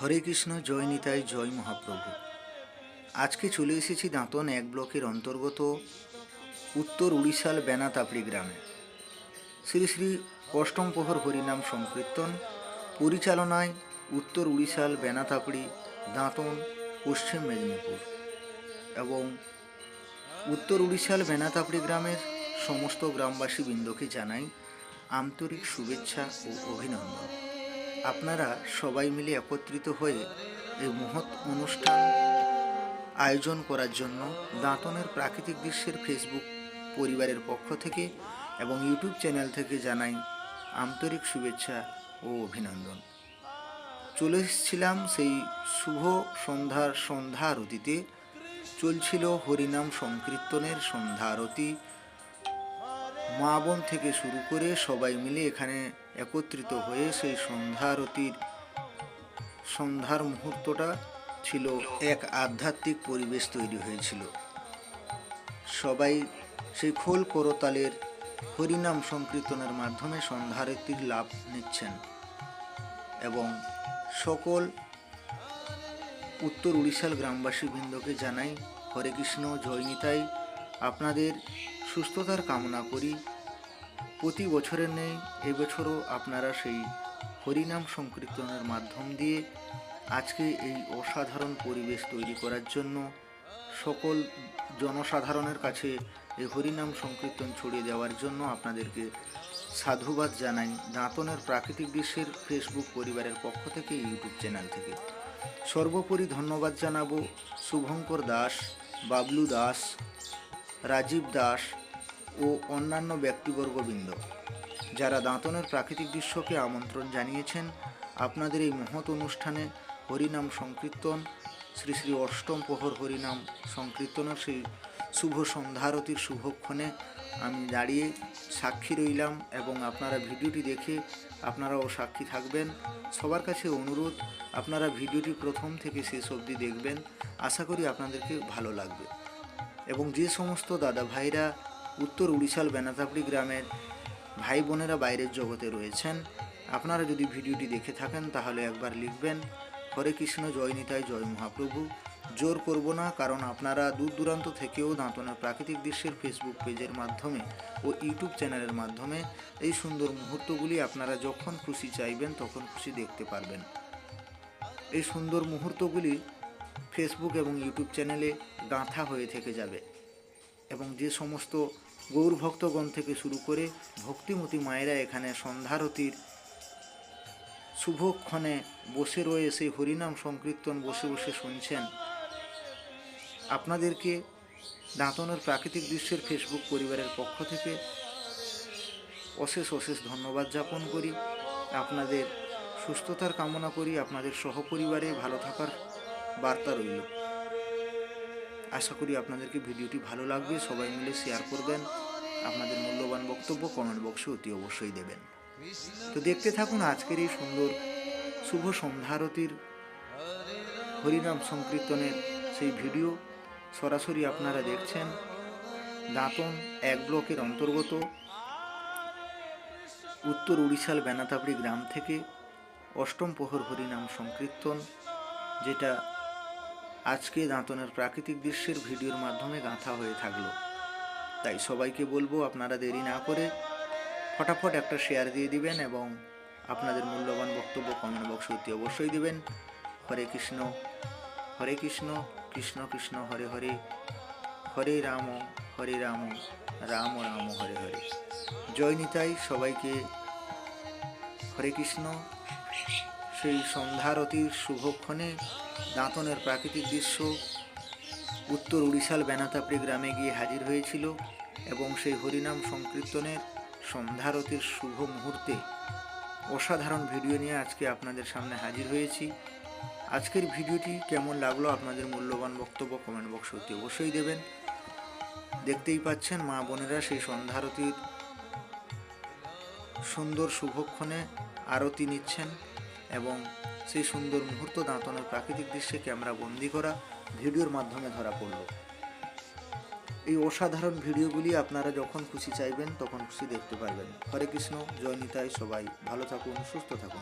হরে কৃষ্ণ, জয় নিতাই, জয় মহাপ্রভু। আজকে চলে এসেছি দাঁতন এক ব্লকের অন্তর্গত উত্তর উড়িষ্যার বেনাতাপড়ি গ্রামে। শ্রী শ্রী অষ্টম প্রহর হরিনাম সংকীর্তন, পরিচালনায় উত্তর উড়িষ্যার বেনাতাপড়ি, দাঁতন, পশ্চিম মেদিনীপুর এবং উত্তর উড়িষ্যার বেনাতাপড়ি গ্রামের সমস্ত গ্রামবাসী বৃন্দকে জানাই আন্তরিক শুভেচ্ছা ও অভিনন্দন। আপনারা সবাই মিলে একত্রিত হয়ে এই মহৎ অনুষ্ঠান আয়োজন করার জন্য দাঁতনের প্রাকৃতিক দৃশ্যের ফেসবুক পরিবারের পক্ষ থেকে এবং ইউটিউব চ্যানেল থেকে জানাই আন্তরিক শুভেচ্ছা ও অভিনন্দন। চলে এসেছিলাম সেই শুভ সন্ধ্যার সন্ধ্যা আরতিতে। চলছিল হরিনাম সংকীর্তনের সন্ধ্যা আরতি। মা বোন থেকে শুরু করে সবাই মিলে এখানে একত্রিত হয়ে সেই সন্ধ্যা আরতির সন্ধ্যার মুহূর্তটা ছিল এক আধ্যাত্মিক পরিবেশ তৈরি হয়েছিল। সবাই সেই খোল করতালের হরিনাম সংকীর্তনের মাধ্যমে সন্ধ্যা আরতির লাভ নিচ্ছেন এবং সকল উত্তর উড়িষ্যার গ্রামবাসী বৃন্দকে জানাই, হরে কৃষ্ণ জয়নিতাই আপনাদের সুস্থতার কামনা করি। প্রতি বছরের নেই এবছরও আপনারা সেই হরিনাম সংকীর্তনের মাধ্যম দিয়ে আজকে এই অসাধারণ পরিবেশ তৈরি করার জন্য সকল জনসাধারণের কাছে এই হরিনাম সংকীর্তন ছড়িয়ে দেওয়ার জন্য আপনাদেরকে সাধুবাদ জানাই। দাঁতনের প্রাকৃতিক দৃশ্যের ফেসবুক পরিবারের পক্ষ থেকে ইউটিউব চ্যানেল থেকে। সর্বোপরি ধন্যবাদ জানাব শুভঙ্কর দাস, বাবলু দাস, রাজীব দাস ও অন্যান্য ব্যক্তিবর্গবৃন্দ, যারা দাঁতনের প্রাকৃতিক দৃশ্যকে আমন্ত্রণ জানিয়েছেন, আপনাদের এই মহৎ অনুষ্ঠানে হরিনাম সংকীর্তন, শ্রী শ্রী অষ্টম প্রহর হরিনাম সংকীর্তনের সেই শুভ সন্ধ্যারতির শুভক্ষণে আমি দাঁড়িয়ে সাক্ষী রইলাম এবং আপনারা ভিডিওটি দেখে আপনারাও সাক্ষী থাকবেন। সবার কাছে অনুরোধ, আপনারা ভিডিওটি প্রথম থেকে শেষ অবধি দেখবেন। আশা করি আপনাদেরকে ভালো লাগবে। এবং যে সমস্ত দাদা ভাইরা উত্তর উড়িষ্যার বেনাতাপড়ি গ্রামের ভাই বোনেরা বাইরের জগতে রয়েছেন। আপনারা যদি ভিডিওটি দেখে থাকেন, তাহলে একবার লিখবেন, হরে কৃষ্ণ, জয় নিতাই, জয় মহাপ্রভু। জোর করব না, কারণ আপনারা দূর দূরান্ত থেকেও দাঁতনের প্রাকৃতিক দৃশ্যের ফেসবুক পেজের মাধ্যমে ও ইউটিউব চ্যানেলের মাধ্যমে এই সুন্দর মুহূর্তগুলি আপনারা যখন খুশি চাইবেন, তখন খুশি দেখতে পারবেন। এই সুন্দর মুহূর্তগুলি ফেসবুক এবং ইউটিউব চ্যানেলে গাঁথা হয়ে থেকে যাবে এবং যে সমস্ত গৌর ভক্তগণ থেকে শুরু করে ভক্তিমতী মায়েরা এখানে সন্ধ্যারতির শুভক্ষণে বসে রয়ে সেই হরিনাম সংকীর্তন বসে বসে শুনছেন। আপনাদেরকে দাঁতনের প্রাকৃতিক দৃশ্যের ফেসবুক পরিবারের পক্ষ থেকে অশেষ অশেষ ধন্যবাদ জ্ঞাপন করি। আপনাদের সুস্থতার কামনা করি। আপনাদের সহপরিবারে ভালো থাকার বার্তা রইল। আশা করি আপনাদেরকে ভিডিওটি ভালো লাগবে। সবাই মিলে শেয়ার করবেন। আপনাদের মূল্যবান বক্তব্য কমেন্ট বক্সে অতি অবশ্যই দেবেন। তো দেখতে থাকুন আজকের এই সুন্দর শুভ সন্ধ্যারতির হরিনাম সংকীর্তনের সেই ভিডিও। সরাসরি আপনারা দেখছেন দাঁতন এক ব্লকের অন্তর্গত উত্তর উড়িষ্যার বেনাতাপড়ি গ্রাম থেকে অষ্টম প্রহর হরিনাম সংকীর্তন, যেটা আজকে দাঁতনের প্রাকৃতিক দৃশ্যের ভিডিওর মাধ্যমে গাঁথা হয়ে থাকল। তাই সবাইকে বলব, আপনারা দেরি না করে ফটাফট একটা শেয়ার দিয়ে দিবেন এবং আপনাদের মূল্যবান বক্তব্য কমেন্ট বক্সে অতি অবশ্যই দিবেন। হরে কৃষ্ণ হরে কৃষ্ণ কৃষ্ণ কৃষ্ণ, হরে হরে হরে রাম হরে রাম রাম রাম, হরে হরে। জয় নিতাই সবাইকে। হরে কৃষ্ণ। সেই সন্ধ্যারতির শুভক্ষণে দাঁতনের প্রাকৃতিক দৃশ্য উত্তর উড়িষ্যার বেনাতাপড়ি গ্রামে গিয়ে হাজির হয়েছিল এবং সেই হরিনাম সংকীর্তনের সন্ধ্যারতির শুভ মুহূর্তে অসাধারণ ভিডিও নিয়ে আজকে আপনাদের সামনে হাজির হয়েছি। আজকের ভিডিওটি কেমন লাগল আপনাদের মূল্যবান বক্তব্য কমেন্ট বক্সে অতি অবশ্যই দেবেন। দেখতেই পাচ্ছেন মা বোনেরা সেই সন্ধ্যারতির সুন্দর শুভক্ষণে আরতি নিচ্ছেন। এবং সেই সুন্দর মুহূর্ত দাঁতনের প্রাকৃতিক দৃশ্যে ক্যামেরা বন্দি করা ভিডিওর মাধ্যমে ধরা পড়ল। এই অসাধারণ ভিডিওগুলি আপনারা যখন খুশি চাইবেন, তখন খুশি দেখতে পারবেন। হরে কৃষ্ণ, জয় নিতাই সবাই। ভালো থাকুন, সুস্থ থাকুন।